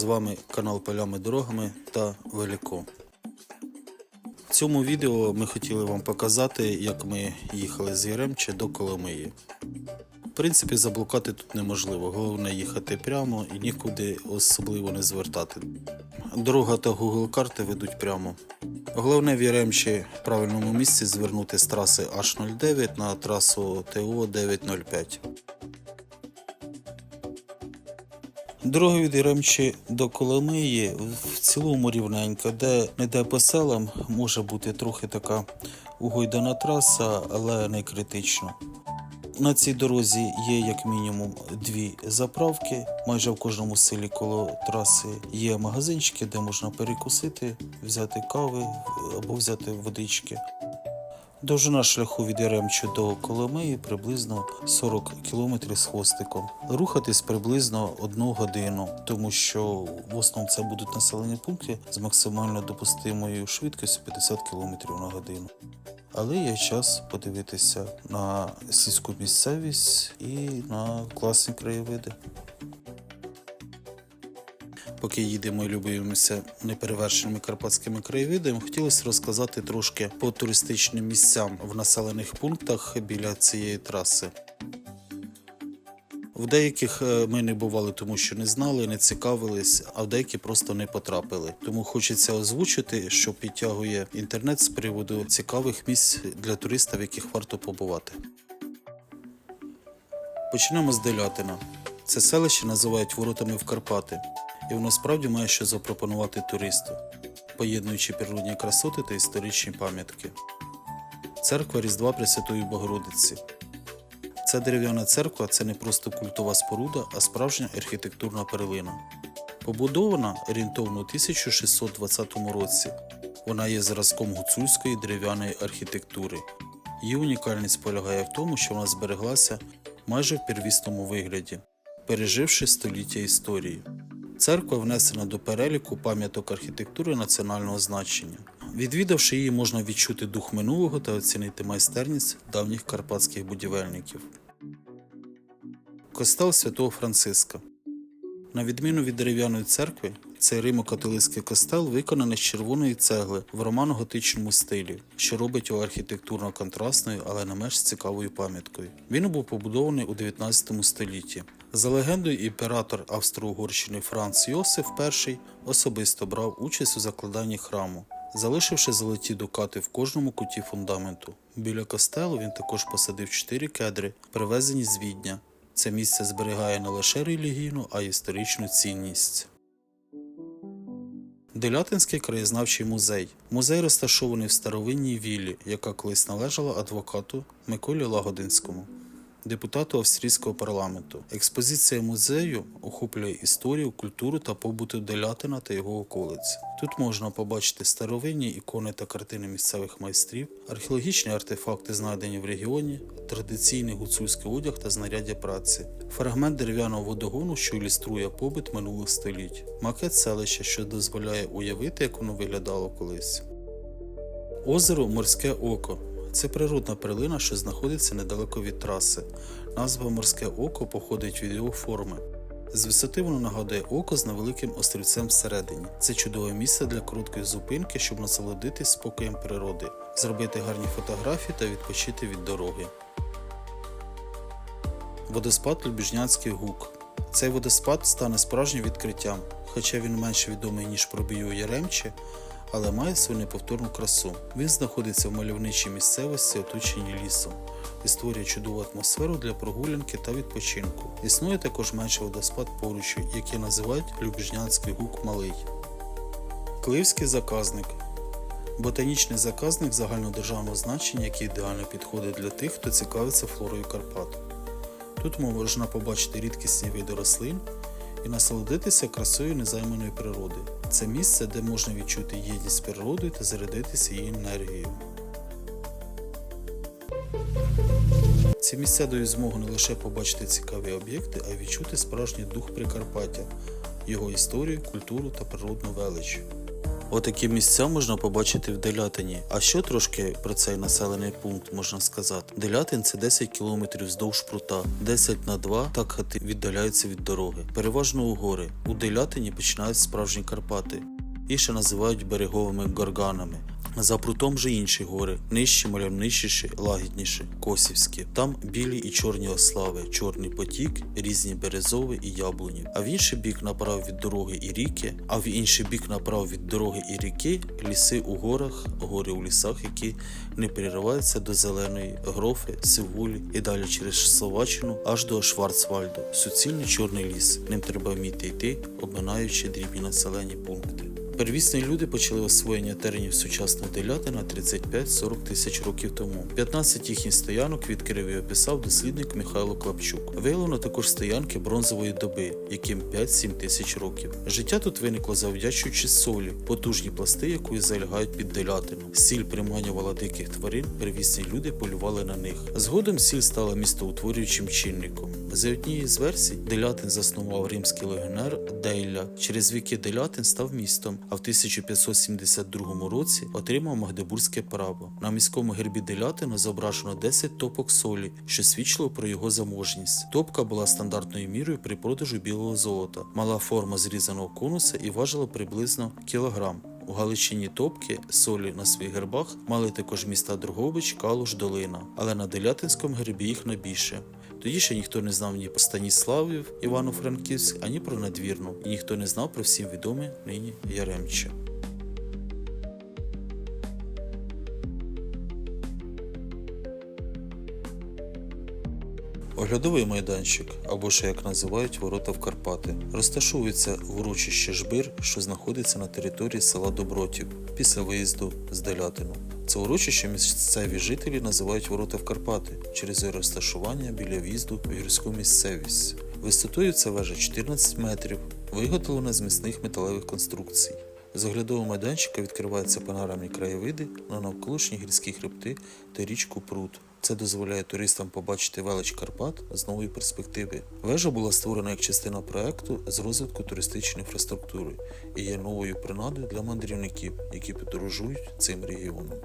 З вами канал Полями Дорогами та Велико. В цьому відео ми хотіли вам показати, як ми їхали з Яремче до Коломиї. В принципі, заблукати тут неможливо. Головне їхати прямо і нікуди особливо не звертати. Дорога та Google карти ведуть прямо. Головне в Яремчі в правильному місці звернути з траси H09 на трасу ТО 905. Дорога від Яремчі до Коломиї в цілому рівненька, де не де по селам може бути трохи така угойдана траса, але не критично. На цій дорозі є як мінімум дві заправки. Майже в кожному селі коло траси є магазинчики, де можна перекусити, взяти кави або взяти водички. Довжина шляху від Яремчу до Коломиї приблизно 40 км з хвостиком. Рухатись приблизно одну годину, тому що в основному це будуть населені пункти з максимально допустимою швидкістю 50 км на годину. Але є час подивитися на сільську місцевість і на класні краєвиди. Поки їдемо і любуємося неперевершеними карпатськими краєвидами, хотілося розказати трошки по туристичним місцям в населених пунктах біля цієї траси. В деяких е, ми не бували, тому що не знали, не цікавились, а в деякі просто не потрапили. Тому хочеться озвучити, що підтягує інтернет з приводу цікавих місць для туристів, в яких варто побувати. Почнемо з Делятина. Це селище називають воротами в Карпати, і воно справді має що запропонувати туристу, поєднуючи природні красоти та історичні пам'ятки. Церква Різдва Пресвятої Богородиці. Ця дерев'яна церква це не просто культова споруда, а справжня архітектурна перлина. Побудована орієнтовно у 1620 році. Вона є зразком гуцульської дерев'яної архітектури. Її унікальність полягає в тому, що вона збереглася майже в первісному вигляді, переживши століття історії. Церква внесена до переліку пам'яток архітектури національного значення. Відвідавши її, можна відчути дух минулого та оцінити майстерність давніх карпатських будівельників. Костел святого Франциска. На відміну від дерев'яної церкви, цей римо-католицький костел виконаний з червоної цегли в романо-готичному стилі, що робить його архітектурно контрастною, але не менш цікавою пам'яткою. Він був побудований у 19 столітті. За легендою, імператор Австро-Угорщини Франц Йосиф І особисто брав участь у закладанні храму, залишивши золоті дукати в кожному куті фундаменту. Біля костелу він також посадив чотири кедри, привезені з Відня. Це місце зберігає не лише релігійну, а й історичну цінність. Делятинський краєзнавчий музей. Музей розташований в старовинній віллі, яка колись належала адвокату Миколі Лагодинському, депутату австрійського парламенту. Експозиція музею охоплює історію, культуру та побуту Делятина та його околиць. Тут можна побачити старовинні ікони та картини місцевих майстрів, археологічні артефакти, знайдені в регіоні, традиційний гуцульський одяг та знаряддя праці, фрагмент дерев'яного водогону, що ілюструє побут минулих століть, макет селища, що дозволяє уявити, як воно виглядало колись. Озеро Морське Око це природна перлина, що знаходиться недалеко від траси. Назва Морське Око походить від його форми. З висоти воно нагадує око з невеликим острівцем всередині. Це чудове місце для короткої зупинки, щоб насолодитись спокоєм природи, зробити гарні фотографії та відпочити від дороги. Водоспад Любіжнянський гук. Цей водоспад стане справжнім відкриттям, хоча він менше відомий, ніж пробію Яремче, але має свою неповторну красу. Він знаходиться в мальовничій місцевості, оточеній лісом, і створює чудову атмосферу для прогулянки та відпочинку. Існує також менший водоспад поруч, який називають Любіжнянський гук Малий. Київський заказник. Ботанічний заказник загальнодержавного значення, який ідеально підходить для тих, хто цікавиться флорою Карпат. Тут можна побачити рідкісні види рослин і насолодитися красою незайманої природи. Це місце, де можна відчути єдність з природою та зарядитися її енергією. Ці місця дають змогу не лише побачити цікаві об'єкти, а й відчути справжній дух Прикарпаття, його історію, культуру та природну велич. Отакі місця можна побачити в Делятині. А що трошки про цей населений пункт можна сказати? Делятин це 10 кілометрів вздовж прута, 10 на 2 так хати віддаляються від дороги. Переважно у гори. У Делятині починають справжні Карпати. І ще називають береговими горганами. За прутом же інші гори, нижчі, мальовничіші, лагідніші, косівські. Там білі і чорні ослави, чорний потік, різні березови і яблуні. А в інший бік направо від дороги і ріки, а в інший бік направо від дороги і ріки ліси у горах, гори у лісах, які не перериваються до зеленої грофи, сивулі і далі через Словаччину аж до Шварцвальду. Суцільний чорний ліс. Ним треба вміти йти, обминаючи дрібні населені пункти. Первісні люди почали освоєння теренів сучасного делятина 35-40 тисяч років тому. 15 їхніх стоянок відкрив і описав дослідник Михайло Клапчук. Виявлено також стоянки бронзової доби, яким 5-7 тисяч років. Життя тут виникло завдячуючи солі, потужні пласти, якої залягають під делятину. Сіль приманювала диких тварин, первісні люди полювали на них. Згодом сіль стала містоутворюючим чинником. За однією з версій, Делятин заснував римський легіонер Дейля. Через віки Делятин став містом, а в 1572 році отримав Магдебурзьке право. На міському гербі Делятина зображено 10 топок солі, що свідчило про його заможність. Топка була стандартною мірою при продажу білого золота, мала форму зрізаного конуса і важила приблизно кілограм. У Галичині топки солі на своїх гербах мали також міста Дрогобич, Калуш, Долина, але на Делятинському гербі їх найбільше. Тоді ще ніхто не знав ні про Станіславів, Івано-Франківськ, ані про надвірну, і ніхто не знав про всім відоме нині Яремче. Оглядовий майданчик, або ще як називають ворота в Карпати, розташовується в урочище Жбир, що знаходиться на території села Добротів після виїзду з Делятину. Це урочище місцеві жителі називають ворота в Карпати через розташування біля в'їзду в гірську місцевість. Висотою ця вежа 14 метрів, виготовлена з міцних металевих конструкцій. З оглядового майданчика відкриваються панорамні краєвиди на навколишні гірські хребти та річку Прут. Це дозволяє туристам побачити велич Карпат з нової перспективи. Вежа була створена як частина проекту з розвитку туристичної інфраструктури і є новою принадою для мандрівників, які подорожують цим регіоном.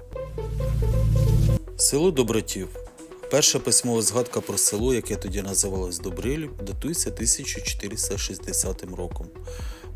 Село Добротів. Перша письмова згадка про село, яке тоді називалось Добрилів, датується 1460 роком.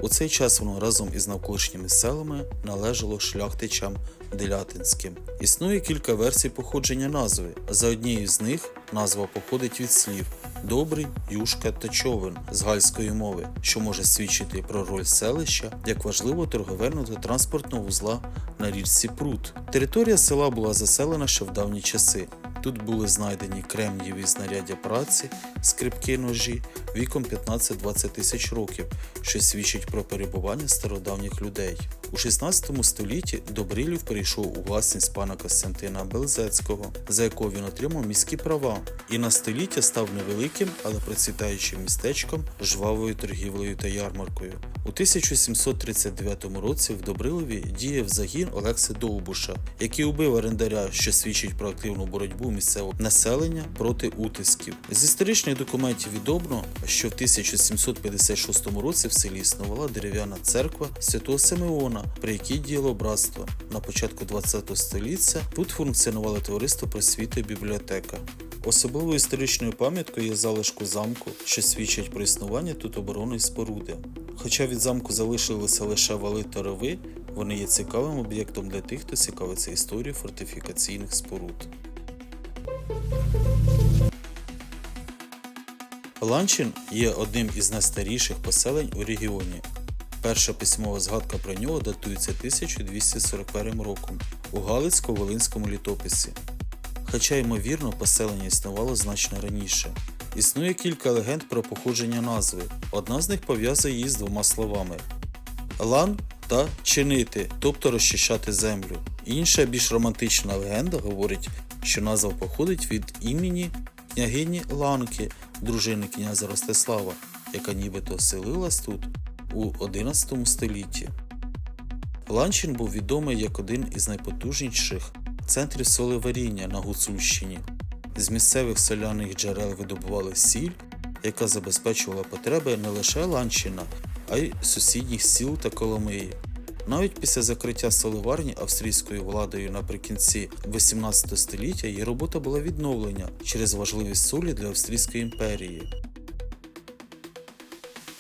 У цей час воно разом із навколишніми селами належало шляхтичам Делятинським. Існує кілька версій походження назви. За однією з них назва походить від слів добрий, юшка та човен з гальської мови, що може свідчити про роль селища як важливого торговельного та транспортного вузла на річці Прут. Територія села була заселена ще в давні часи. Тут були знайдені кремнієві знаряддя праці, скрипки ножі віком 15-20 тисяч років, що свідчить про перебування стародавніх людей. У 16 столітті Добрилів перейшов у власність пана Костянтина Белзецького, за якого він отримав міські права, і на століття став невеликим, але процвітаючим містечком, жвавою торгівлею та ярмаркою. У 1739 році в Добрилові діяв загін Олекси Довбуша, який убив орендаря, що свідчить про активну боротьбу місцевого населення проти утисків. З історичних документів відомо, що в 1756 році в селі існувала дерев'яна церква Святого Симеона, при якій діяло братство. На початку ХХ століття тут функціонувало товариство просвіти бібліотека. Особливою історичною пам'яткою є залишку замку, що свідчить про існування тут оборонної споруди. Хоча від замку залишилися лише вали та рови, вони є цікавим об'єктом для тих, хто цікавиться історією фортифікаційних споруд. Ланчин є одним із найстаріших поселень у регіоні. Перша письмова згадка про нього датується 1241 роком у Галицько-Волинському літописі. Хоча, ймовірно, поселення існувало значно раніше. Існує кілька легенд про походження назви. Одна з них пов'язує її з двома словами: лан та чинити, тобто розчищати землю. Інша більш романтична легенда говорить, що назва походить від імені княгині Ланки, дружини князя Ростислава, яка нібито оселилась тут у 11 столітті. Ланчин був відомий як один із найпотужніших центрів солеваріння на Гуцульщині. З місцевих соляних джерел видобували сіль, яка забезпечувала потреби не лише Ланчина, а й сусідніх сіл та Коломиї. Навіть після закриття соливарні австрійською владою наприкінці 18 століття її робота була відновлена через важливість солі для Австрійської імперії.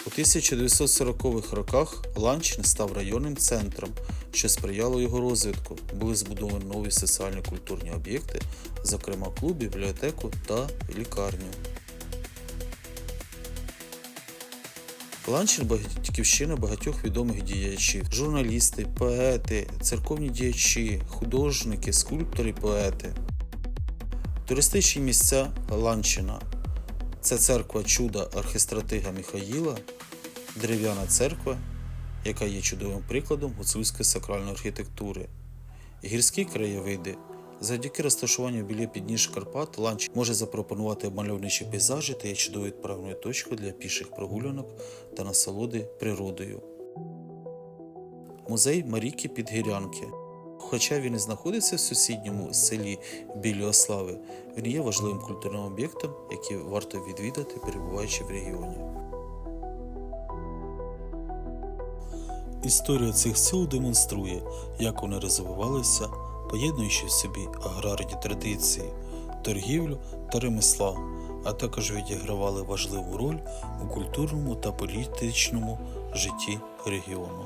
У 1940-х роках Ланчин став районним центром, що сприяло його розвитку. Були збудовані нові соціально-культурні об'єкти, зокрема клуб, бібліотеку та лікарню. Ланчин батьківщина багатьох відомих діячів: журналісти, поети, церковні діячі, художники, скульптори, поети. Туристичні місця Ланчина це церква чуда архистратига Михаїла, дерев'яна церква, яка є чудовим прикладом гуцульської сакральної архітектури, гірські краєвиди. Завдяки розташуванню біля підніж Карпат ланч може запропонувати мальовничі пейзажі та є чудовою відправною точкою для піших прогулянок та насолоди природою. Музей Маріки Підгірянки. Хоча він і знаходиться в сусідньому селі Біліослави, він є важливим культурним об'єктом, який варто відвідати, перебуваючи в регіоні. Історія цих сіл демонструє, як вони розвивалися, поєднуючи в собі аграрні традиції, торгівлю та ремесла, а також відігравали важливу роль у культурному та політичному житті регіону.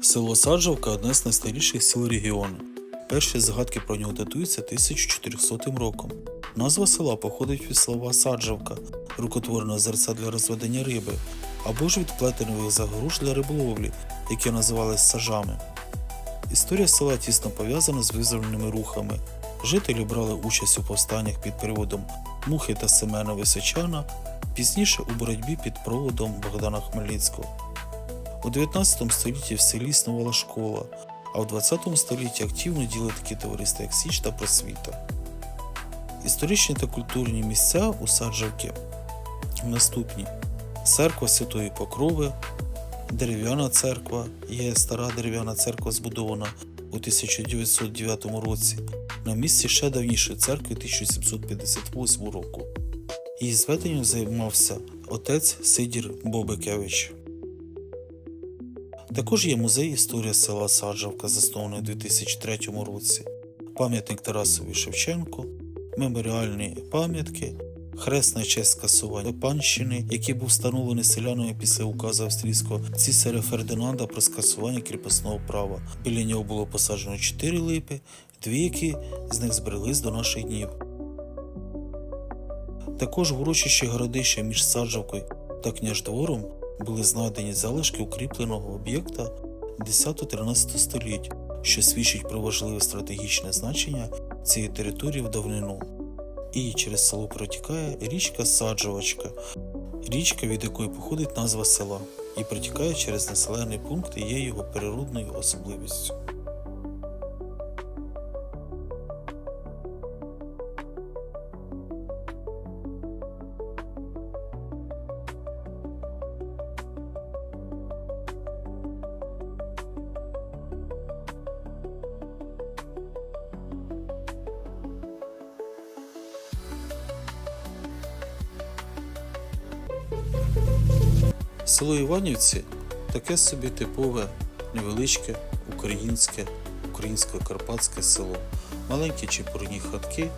Село Саджавка одне з найстаріших сіл регіону. Перші згадки про нього датуються 1400 роком. Назва села походить від слова саджавка, рукотворного озерця для розведення риби, або ж від плетенових загоруш для риболовлі, які називались сажами. Історія села тісно пов'язана з визвольними рухами. Жителі брали участь у повстаннях під приводом Мухи та Семена Височана, пізніше у боротьбі під проводом Богдана Хмельницького. У 19 столітті в селі існувала школа, а в 20 столітті активно діяли такі товариства, як Січ та Просвіта. Історичні та культурні місця у Саджавці наступні: церква Святої Покрови, дерев'яна церква, є стара дерев'яна церква, збудована у 1909 році, на місці ще давнішої церкви 1758 року. Її зведенням займався отець Сидір Бобикевич. Також є музей історія села Саджавка, заснований у 2003 році, пам'ятник Тарасові Шевченку, меморіальні пам'ятки, хресна честь скасування панщини, який був встановлений селянами після указу австрійського цісаря Фердинанда про скасування кріпосного права. Біля нього було посаджено чотири липи, дві які з них збереглись до наших днів. Також в урочищі городища між Саджавкою та Княждвором були знайдені залишки укріпленого об'єкта 10-13 століть, що свідчить про важливе стратегічне значення цієї території в давнину. І через село протікає річка Саджувачка, річка, від якої походить назва села, і протікає через населений пункт і є його природною особливістю. Село Іванівці таке собі типове, невеличке, українське, українсько-карпатське село. Маленькі чепурні хатки,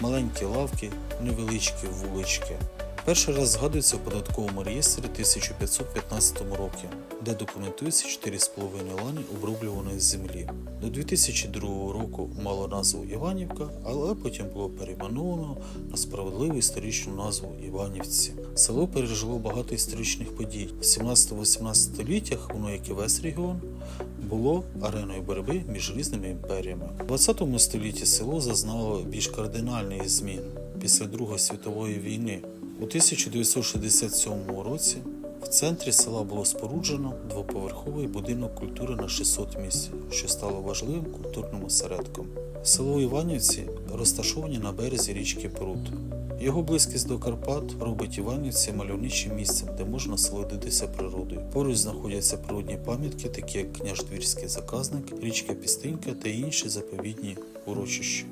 маленькі лавки, невеличкі вулички. Перший раз згадується в податковому реєстрі 1515 році, де документується 4,5 лани оброблюваної землі. До 2002 року мало назву Іванівка, але потім було перейменовано на справедливу історичну назву Іванівці. Село пережило багато історичних подій. В 17-18 століттях воно, як і весь регіон, було ареною боротьби між різними імперіями. У 20 столітті село зазнало більш кардинальних змін після Другої світової війни. У 1967 році в центрі села було споруджено двоповерховий будинок культури на 600 місць, що стало важливим культурним осередком. Село Іванівці розташовані на березі річки Прут. Його близькість до Карпат робить Іванівці мальовничим місцем, де можна насолодитися природою. Поруч знаходяться природні пам'ятки, такі як Княждвірський заказник, річка Пістинька та інші заповідні урочища.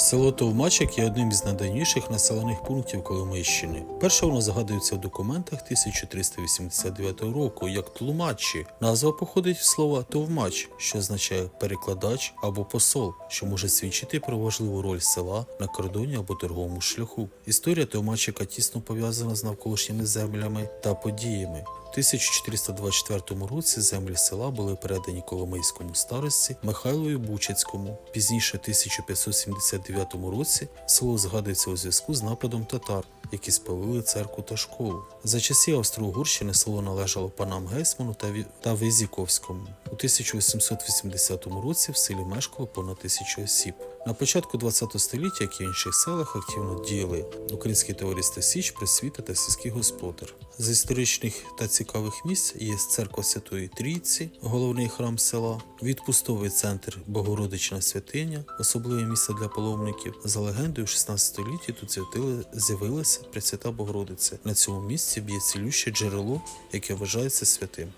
Село Товмачик є одним із найдавніших населених пунктів Коломийщини. Перше воно згадується в документах 1389 року як Тлумачі. Назва походить від слова Товмач, що означає перекладач або посол, що може свідчити про важливу роль села на кордоні або торговому шляху. Історія Товмачика тісно пов'язана з навколишніми землями та подіями. У 1424 році землі села були передані Коломийському старості Михайлові Бучацькому. Пізніше, в 1579 році, село згадується у зв'язку з нападом татар, які спалили церкву та школу. За часів Австро-Угорщини село належало панам Гейсману та, Визіковському. У 1880 році в селі мешкало понад тисячу осіб. На початку ХХ століття, як і в інших селах, активно діяли Українське товариство Січ, Просвіта та сільський господар. З історичних та цікавих місць є церква Святої Трійці, головний храм села, відпустовий центр Богородична святиня, особливе місце для паломників. За легендою, в 16 столітті тут з'явили- з'явилася Пресвята Богородиця. На цьому місці б'є цілюще джерело, яке вважається святим.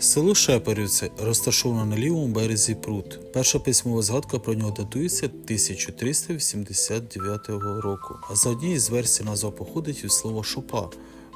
Село Шепарівці розташоване на лівому березі Прут. Перша письмова згадка про нього датується 1389 року. А за однією з версій назва походить від слова шопа,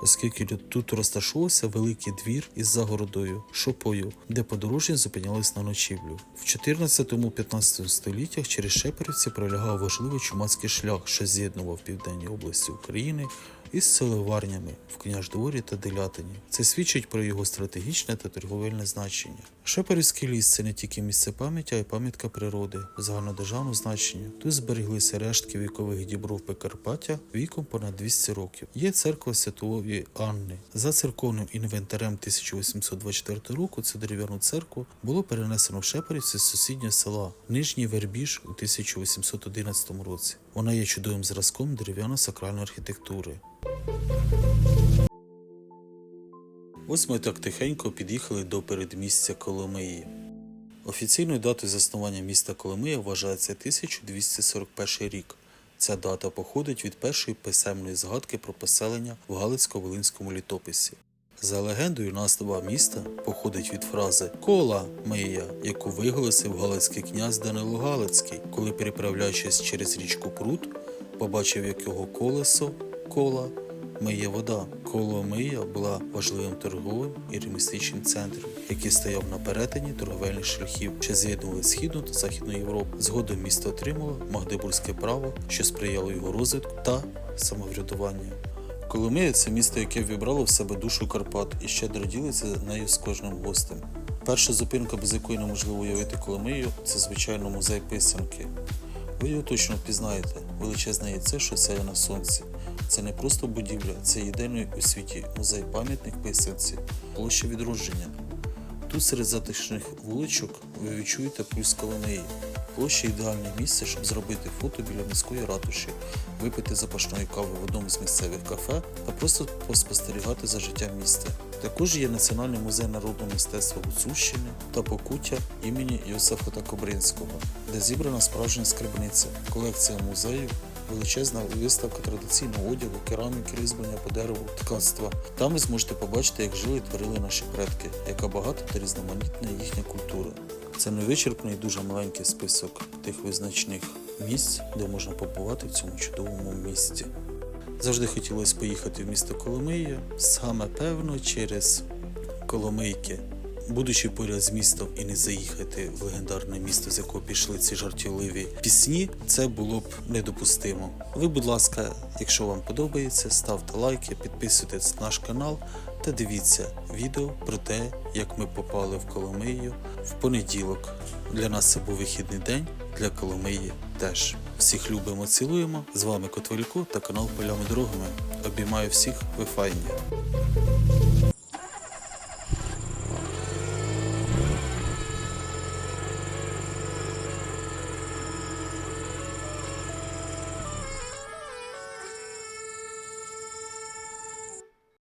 оскільки тут розташовувався великий двір із загородою шопою, де подорожні зупинялись на ночівлю. В 14-15 століттях через Шепарівці пролягав важливий чумацький шлях, що з'єднував південні області України із селеварнями в Княждворі та Делятині. Це свідчить про його стратегічне та торговельне значення. Шепарівський ліс це не тільки місце пам'яті, а й пам'ятка природи загальнодержавного значення. Тут зберіглися рештки вікових дібров Прикарпаття віком понад 200 років. Є церква Святої Анни. За церковним інвентарем 1824 року цю дерев'яну церкву було перенесено в Шепарівці з сусіднього села Нижній Вербіж у 1811 році. Вона є чудовим зразком дерев'яно-сакральної архітектури. Ось ми так тихенько під'їхали до передмістя Коломиї. Офіційною датою заснування міста Коломия вважається 1241 рік. Ця дата походить від першої писемної згадки про поселення в Галицько-Волинському літописі. За легендою, назва міста походить від фрази Кола Мия, яку виголосив галицький князь Данило Галицький, коли, переправляючись через річку Прут, побачив, як його колесо кола миє вода. Коло Мия була важливим торговим і ремісничним центром, який стояв на перетині торговельних шляхів, що з'єднували східну та західну Європу. Згодом місто отримало магдебурзьке право, що сприяло його розвитку та самоврядуванню. Коломия – це місто, яке вібрало в себе душу Карпат і щедро ділиться нею з кожним гостем. Перша зупинка, без якої неможливо уявити Коломию, це звичайно музей писанки. Ви його точно впізнаєте. Величезне яйце, що сяє на сонці. Це не просто будівля, це єдиний у світі музей пам'ятник писанці, площа відродження. Тут серед затишних вуличок ви відчуєте пульс Коломиї. Площа ідеальне місце, щоб зробити фото біля міської ратуші, випити запашної кави в одному з місцевих кафе та просто поспостерігати за життям міста. Також є Національний музей народного мистецтва Гуцульщини та Покуття імені Йосифа Кобринського, де зібрана справжня скарбниця, колекція музею, величезна виставка традиційного одягу, кераміки, різьблення по дереву, ткацтва. Там ви зможете побачити, як жили і творили наші предки, яка багата та різноманітна їхня культура. Це невичерпний дуже маленький список тих визначних місць, де можна побувати в цьому чудовому місті. Завжди хотілося поїхати в місто Коломия, саме певно через Коломийки. Будучи поряд з містом і не заїхати в легендарне місто, з якого пішли ці жартівливі пісні, це було б недопустимо. Ви, будь ласка, якщо вам подобається, ставте лайки, підписуйтесь на наш канал та дивіться відео про те, як ми попали в Коломию в понеділок. Для нас це був вихідний день, для Коломиї теж. Всіх любимо, цілуємо. З вами Котвелько та канал Полями Дорогами. Обіймаю всіх, ви файні.